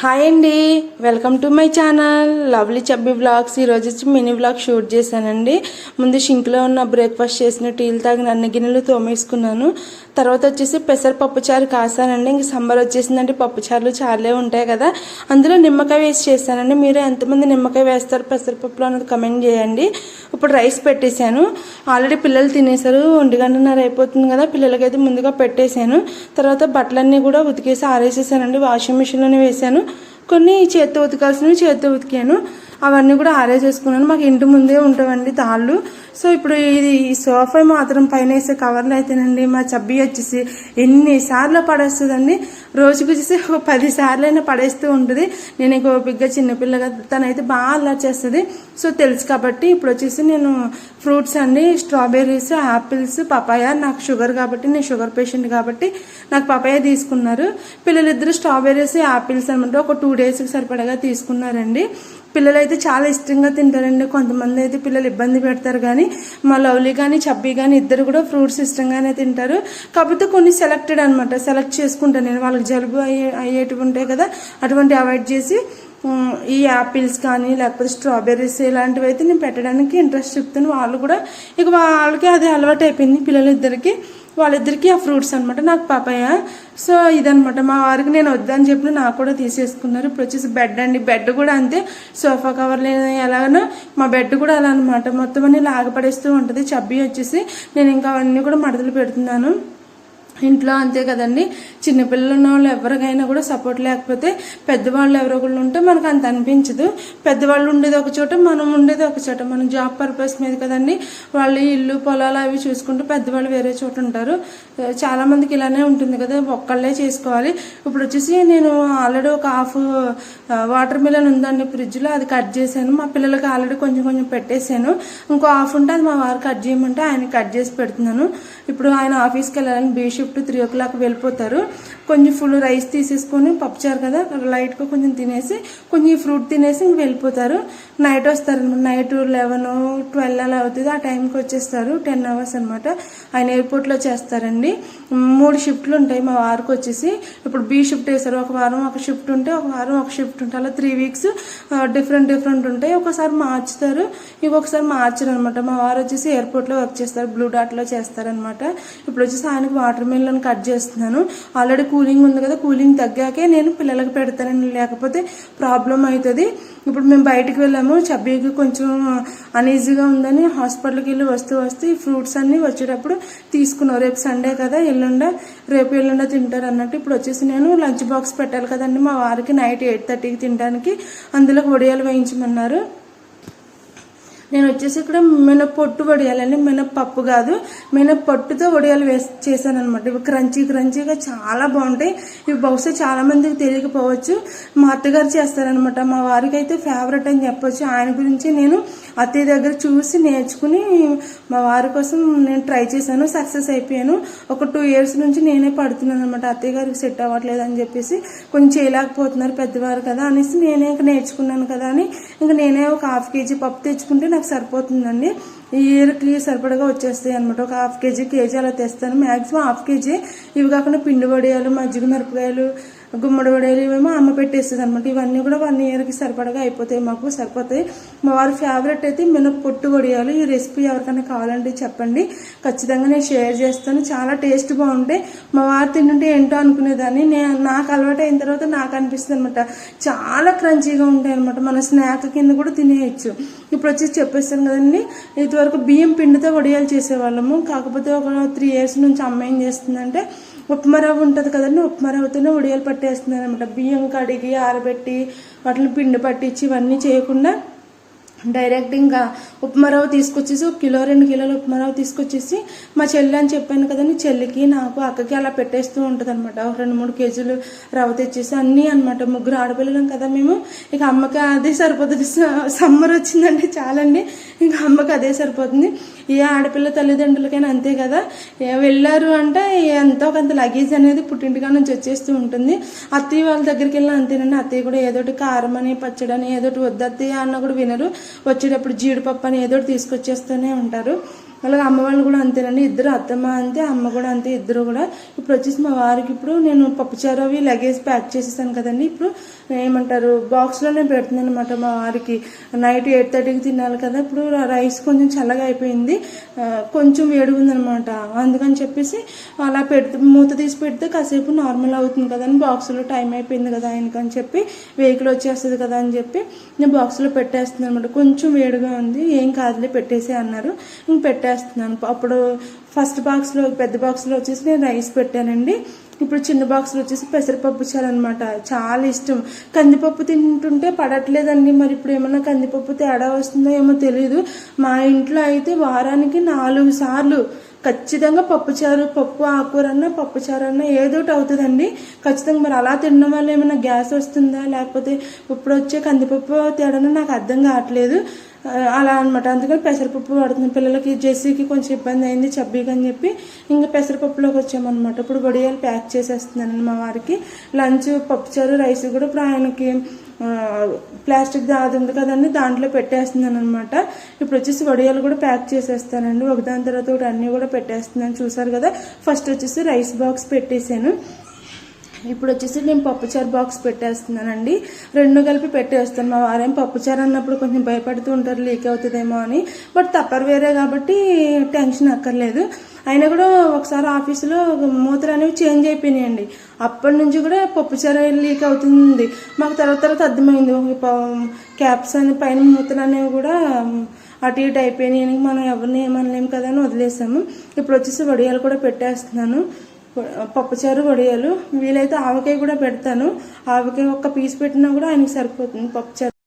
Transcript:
Hi అండి. Welcome to my channel. Lovely chubby blogs ఈరోజు వచ్చి మినీ బ్లాగ్ షూట్ చేశానండి. ముందు షింక్లో ఉన్న బ్రేక్ఫాస్ట్ చేసిన టీలు తాగిన అన్ని గిన్నెలు తోమేసుకున్నాను. తర్వాత వచ్చేసి పెసరపప్పు చారు కాసానండి. ఇంక సంబర్ వచ్చేసిందంటే పప్పు చాలే ఉంటాయి కదా. అందులో నిమ్మకాయ వేసి చేశానండి. మీరు ఎంతమంది నిమ్మకాయ వేస్తారు పెసరపప్పులో అన్నది కమెంట్ చేయండి. ఇప్పుడు రైస్ పెట్టేశాను. ఆల్రెడీ పిల్లలు తినేశారు. ఒంటిగంటన్నర అయిపోతుంది కదా. పిల్లలకైతే ముందుగా పెట్టేశాను. తర్వాత బట్టలన్నీ కూడా ఉతికేసి ఆరేసేసానండి వాషింగ్ మిషన్లోనే వేశాను. కొన్ని చేత్తో ఉతకాల్సినవి చేత్తో ఉతికాను. అవన్నీ కూడా ఆరే చేసుకున్నాను. మాకు ఇంటి ముందే ఉంటామండి తాళ్ళు. సో ఇప్పుడు ఇది ఈ సోఫా మాత్రం పైన వేసే కవర్లు అయితేనండి మా చబ్బి వచ్చేసి ఎన్నిసార్లు పడేస్తుందండి? రోజుకు వచ్చేసి ఒక పది అయినా పడేస్తూ ఉంటుంది. నేను ఇంకో బిగ్గా చిన్నపిల్లగా తనైతే బాగా అల్లరి చేస్తుంది. సో తెలుసు కాబట్టి ఇప్పుడు వచ్చేసి నేను ఫ్రూట్స్ అండి స్ట్రాబెర్రీస్ యాపిల్స్ పపాయ నాకు షుగర్ కాబట్టి నేను షుగర్ పేషెంట్ కాబట్టి నాకు పపాయ తీసుకున్నారు. పిల్లలిద్దరు స్ట్రాబెర్రీస్ యాపిల్స్ అనమాట ఒక టూ డేస్కి సరిపడగా తీసుకున్నారండి. పిల్లలు అయితే చాలా ఇష్టంగా తింటారండి. కొంతమంది అయితే పిల్లలు ఇబ్బంది పెడతారు కానీ మా లవ్లీ కానీ చబ్బీ కానీ ఇద్దరు కూడా ఫ్రూట్స్ ఇష్టంగానే తింటారు. కాకపోతే కొన్ని సెలెక్టెడ్ అనమాట సెలెక్ట్ చేసుకుంటాను నేను. వాళ్ళకి జలుబు అయ్యే అయ్యేటివి ఉంటాయి కదా అటువంటి అవాయిడ్ చేసి ఈ యాపిల్స్ కానీ లేకపోతే స్ట్రాబెర్రీస్ ఇలాంటివి అయితే నేను పెట్టడానికి ఇంట్రెస్ట్ చెప్తాను. వాళ్ళు కూడా ఇక వాళ్ళకి అది అలవాటు అయిపోయింది పిల్లలిద్దరికి. వాళ్ళిద్దరికీ ఆ ఫ్రూట్స్ అనమాట నాకు పాపాయ సో ఇదనమాట మా వారికి నేను వద్దని చెప్పిన నాకు కూడా తీసేసుకున్నారు. ఇప్పుడు వచ్చేసి బెడ్ అండి. బెడ్ కూడా అంతే. సోఫా కవర్ లేని ఎలాగనో మా బెడ్ కూడా అలా అనమాట మొత్తం అన్ని లాగపడేస్తూ ఉంటుంది. చబ్బి వచ్చేసి నేను ఇంకా అవన్నీ కూడా మడతలు పెడుతున్నాను. ఇంట్లో అంతే కదండి. చిన్నపిల్లలు ఉన్న వాళ్ళు ఎవరికైనా కూడా సపోర్ట్ లేకపోతే పెద్దవాళ్ళు ఎవరో ఒకళ్ళు ఉంటే మనకు అంత అనిపించదు. పెద్దవాళ్ళు ఉండేది ఒక చోట మనం ఉండేది ఒక చోట. మనం జాబ్ పర్పస్ మీద కదండి. వాళ్ళు ఇల్లు పొలాలు అవి చూసుకుంటూ పెద్దవాళ్ళు వేరే చోట ఉంటారు. చాలా మందికి ఇలానే ఉంటుంది కదా ఒక్కళ్ళే చేసుకోవాలి. ఇప్పుడు వచ్చేసి నేను ఆల్రెడీ ఒక హాఫ్ వాటర్ మిలన్ ఉందండి ఫ్రిడ్జ్లో. అది కట్ చేశాను. మా పిల్లలకి ఆల్రెడీ కొంచెం కొంచెం పెట్టేశాను. ఇంకో హాఫ్ ఉంటే అది మా వారు కట్ చేయమంటే ఆయన కట్ చేసి పెడుతున్నాను. ఇప్పుడు ఆయన ఆఫీస్కి వెళ్ళాలని బీషిప్ షిఫ్ట్ త్రీ ఓ క్లాక్ వెళ్ళిపోతారు. కొంచెం ఫుల్ రైస్ తీసేసుకొని పప్పుచారు కదా లైట్గా కొంచెం తినేసి కొంచెం ఫ్రూట్ తినేసి ఇంక వెళ్ళిపోతారు. నైట్ వస్తారు నైట్ లెవెన్ ట్వెల్వ్ అలా అవుతుంది. ఆ టైంకి వచ్చేస్తారు. టెన్ అవర్స్ అనమాట ఆయన ఎయిర్పోర్ట్లో చేస్తారండి. మూడు షిఫ్ట్లు ఉంటాయి మా వారికి వచ్చేసి. ఇప్పుడు బీ షిఫ్ట్ వేస్తారు ఒక వారం ఒక షిఫ్ట్ ఉంటే ఒక వారం ఒక షిఫ్ట్ ఉంటే అలా త్రీ వీక్స్ డిఫరెంట్ డిఫరెంట్ ఉంటాయి. ఒకసారి మార్చుతారు. ఇంకొకసారి మార్చరు అనమాట మా వారు వచ్చేసి ఎయిర్పోర్ట్లో వర్క్ చేస్తారు. బ్లూ డాట్లో చేస్తారనమాట ఇప్పుడు వచ్చేసి ఆయనకు వాటర్ మిల్లన్ కట్ చేస్తున్నాను. ఆల్రెడీ కూలింగ్ ఉంది కదా కూలింగ్ తగ్గాకే నేను పిల్లలకి పెడతానండి లేకపోతే ప్రాబ్లం అవుతుంది. ఇప్పుడు మేము బయటికి వెళ్ళాము చబ్బీకి కొంచెం అనీజీగా ఉందని హాస్పిటల్కి వెళ్ళి వస్తూ వస్తూ ఈ ఫ్రూట్స్ అన్నీ వచ్చేటప్పుడు తీసుకున్నాం. రేపు సండే కదా ఎల్లుండ రేపు ఎల్లుండ తింటారు అన్నట్టు ఇప్పుడు వచ్చేసి నేను లంచ్ బాక్స్ పెట్టాలి కదండి మా వారికి నైట్ ఎయిట్ థర్టీకి తినడానికి అందులో వడియాలు వేయించమన్నారు. నేను వచ్చేసి ఇక్కడ మినపొట్టు వడియాలండి. మినపప్పు కాదు మినపొట్టుతో వడియాలు వేసి చేశాను అనమాట ఇవి క్రంచీ క్రంచీగా చాలా బాగుంటాయి. ఇవి బహుశా చాలామందికి తెలియకపోవచ్చు. మా అత్తగారు చేస్తారనమాట మా వారికి అయితే ఫేవరెట్ అని చెప్పొచ్చు. ఆయన గురించి నేను అత్తయ్య దగ్గర చూసి నేర్చుకుని మా వారి కోసం నేను ట్రై చేశాను. సక్సెస్ అయిపోయాను. ఒక టూ ఇయర్స్ నుంచి నేనే పడుతున్నాను అనమాట అత్తయ్య గారికి సెట్ అవ్వట్లేదు అని చెప్పేసి కొంచెం చేయలేకపోతున్నారు పెద్దవారు కదా అనేసి నేనే ఇంకా నేర్చుకున్నాను కదా అని ఇంకా నేనే ఒక హాఫ్ కేజీ పప్పు తెచ్చుకుంటే నాకు సరిపోతుందండి. ఈ ఇయర్కి సరిపడగా వచ్చేస్తాయి అనమాట ఒక హాఫ్ కేజీ కేజీ అలా తెస్తాను. మ్యాక్సిమం హాఫ్ కేజీ ఇవి కాకుండా పిండి వడియాలు మజ్జిగ మిరపకాయలు గుమ్మడి వడేలు ఇవేమో అమ్మ పెట్టేస్తుంది అనమాట ఇవన్నీ కూడా వన్ ఇయర్కి సరిపడగా అయిపోతాయి మాకు సరిపోతాయి. మా వారి ఫేవరెట్ అయితే మినప్పొట్టు వడియాలు. ఈ రెసిపీ ఎవరికైనా కావాలంటే చెప్పండి. ఖచ్చితంగా నేను షేర్ చేస్తాను. చాలా టేస్ట్ బాగుంటాయి. మా వారు తింటుంటే ఏంటో అనుకునేదాన్ని. నేను నాకు అలవాటు అయిన తర్వాత నాకు అనిపిస్తుంది అనమాట చాలా క్రంచీగా ఉంటాయి అనమాట మన స్నాక్ కింద కూడా తినేయచ్చు. ఇప్పుడు వచ్చేసి చెప్పేస్తాను కదండి. ఇదివరకు బియ్యం పిండితో వడియాలు చేసేవాళ్ళము. కాకపోతే ఒక త్రీ ఇయర్స్ నుంచి అమ్మ ఏం చేస్తుందంటే ఉప్మా రవ్వ ఉంటుంది కదండి ఉప్మా రవ్వతోనే ఉడియాలు పట్టేస్తున్నారు అనమాట బియ్యం కడిగి ఆరబెట్టి వాటిని పిండి పట్టించి ఇవన్నీ చేయకుండా డైరెక్ట్ ఇంకా ఉప్మా రవ్వ తీసుకొచ్చేసి ఒక కిలో రెండు కిలోల ఉప్మా రవ్వ తీసుకొచ్చేసి మా చెల్లి అని చెప్పాను కదండి చెల్లికి నాకు అక్కకి అలా పెట్టేస్తూ ఉంటుంది అనమాట రెండు మూడు కేజీలు రవ్వ తెచ్చేసి అన్నీ అనమాట ముగ్గురు ఆడపిల్లలం కదా మేము. ఇక అమ్మకి అదే సరిపోతుంది. సమ్మర్ వచ్చిందంటే చాలండి. ఇంకా అమ్మకి అదే సరిపోతుంది. ఏ ఆడపిల్ల తల్లిదండ్రులకైనా అంతే కదా. వెళ్ళారు అంటే ఎంతో కొంత లగేజ్ అనేది పుట్టింటిగా నుంచి వచ్చేస్తూ ఉంటుంది. అత్తయ్య వాళ్ళ దగ్గరికి వెళ్ళినా అంతేనండి. అత్తయ్య కూడా ఏదోటి కారం అని పచ్చడి అని ఏదోటి వద్దత్తయ్య అన్న కూడా వినరు. వచ్చేటప్పుడు జీడిపప్పు అని ఏదో తీసుకొచ్చేస్తూనే ఉంటారు. అలాగే అమ్మ వాళ్ళు కూడా అంతేనండి. ఇద్దరు అత్తమ్మ అంతే అమ్మ కూడా అంతే ఇద్దరు కూడా. ఇప్పుడు వచ్చేసి మా వారికి ఇప్పుడు నేను పప్పుచారు అవి లగేజ్ ప్యాక్ చేసేసాను కదండి. ఇప్పుడు ఏమంటారు బాక్స్లోనే పెడుతున్నాను అనమాట మా వారికి. నైట్ ఎయిట్ థర్టీకి తినాలి కదా. ఇప్పుడు రైస్ కొంచెం చల్లగా అయిపోయింది. కొంచెం వేడిగా ఉందనమాట అందుకని చెప్పేసి అలా పెడితే మూత తీసి పెడితే కాసేపు నార్మల్ అవుతుంది కదా అని బాక్స్లో టైం అయిపోయింది కదా ఆయనకని చెప్పి వెహికల్ వచ్చేస్తుంది కదా అని చెప్పి నేను బాక్స్లో పెట్టేస్తుంది అనమాట కొంచెం వేడిగా ఉంది. ఏం కాదులే పెట్టేసి అన్నారు. ఇంక పెట్టేస్తున్నాను. అప్పుడు ఫస్ట్ బాక్స్లో పెద్ద బాక్స్లో వచ్చేసి నేను రైస్ పెట్టానండి. ఇప్పుడు చిన్న బాక్స్లో వచ్చేసి పెసరపప్పు చాలన్నమాట. చాలా ఇష్టం. కందిపప్పు తింటుంటే పడట్లేదండి. మరి ఇప్పుడు ఏమన్నా కందిపప్పు తేడా వస్తుందో ఏమో తెలియదు మా ఇంట్లో అయితే వారానికి నాలుగు సార్లు ఖచ్చితంగా పప్పుచారు పప్పు ఆకుకూరన్న పప్పుచారన్నా ఏదో ఒకటి అవుతుందండి. ఖచ్చితంగా మరి అలా తినడం వల్ల ఏమైనా గ్యాస్ వస్తుందా? లేకపోతే ఇప్పుడు వచ్చే కందిపప్పు తేడానో నాకు అర్థం కావట్లేదు. అలా అనమాట అందుకని పెసరపప్పు పడుతుంది పిల్లలకి జెస్సీకి కొంచెం ఇబ్బంది అయింది చబ్బీకి అని చెప్పి ఇంకా పెసరపప్పులోకి వచ్చామన్నమాట. ఇప్పుడు వడియాలు ప్యాక్ చేసేస్తున్నాను మా వారికి. లంచ్ పప్పుచారు రైస్ కూడా ఇప్పుడు ఆయనకి ప్లాస్టిక్ దాది ఉంది కదండి దాంట్లో పెట్టేస్తున్నాను అనమాట ఇప్పుడు వచ్చేసి వడియాలు కూడా ప్యాక్ చేసేస్తానండి. ఒకదాని తర్వాత ఒకటి అన్నీ కూడా పెట్టేస్తున్నాను. చూసారు కదా ఫస్ట్ వచ్చేసి రైస్ బాక్స్ పెట్టేశాను. ఇప్పుడు వచ్చేసి నేను పప్పుచారు బాక్స్ పెట్టేస్తున్నానండి. రెండు కలిపి పెట్టేస్తాను. మా వారేం పప్పుచారు అన్నప్పుడు కొంచెం భయపడుతూ ఉంటారు లీక్ అవుతుందేమో అని. బట్ తప్పరు వేరే కాబట్టి టెన్షన్ అక్కర్లేదు. అయినా కూడా ఒకసారి ఆఫీసులో మూతలు అనేవి చేంజ్ అయిపోయినాయండి. అప్పటి నుంచి కూడా పప్పుచారు లీక్ అవుతుంది. మాకు తర్వాత తర్వాత అర్థమైంది. క్యాప్స్ అని పైన మూతలు అనేవి కూడా అటు ఇటు అయిపోయినాయి. మనం ఎవరిని ఏమనలేము కదా అని వదిలేసాము. ఇప్పుడు వచ్చేసి వడియాలు కూడా పెట్టేస్తున్నాను. పప్పుచారు వడియాలు. వీలైతే ఆవకాయ కూడా పెడతాను. ఆవకాయ ఒక్క పీస్ పెట్టినా కూడా ఆయనకి సరిపోతుంది పప్పుచారు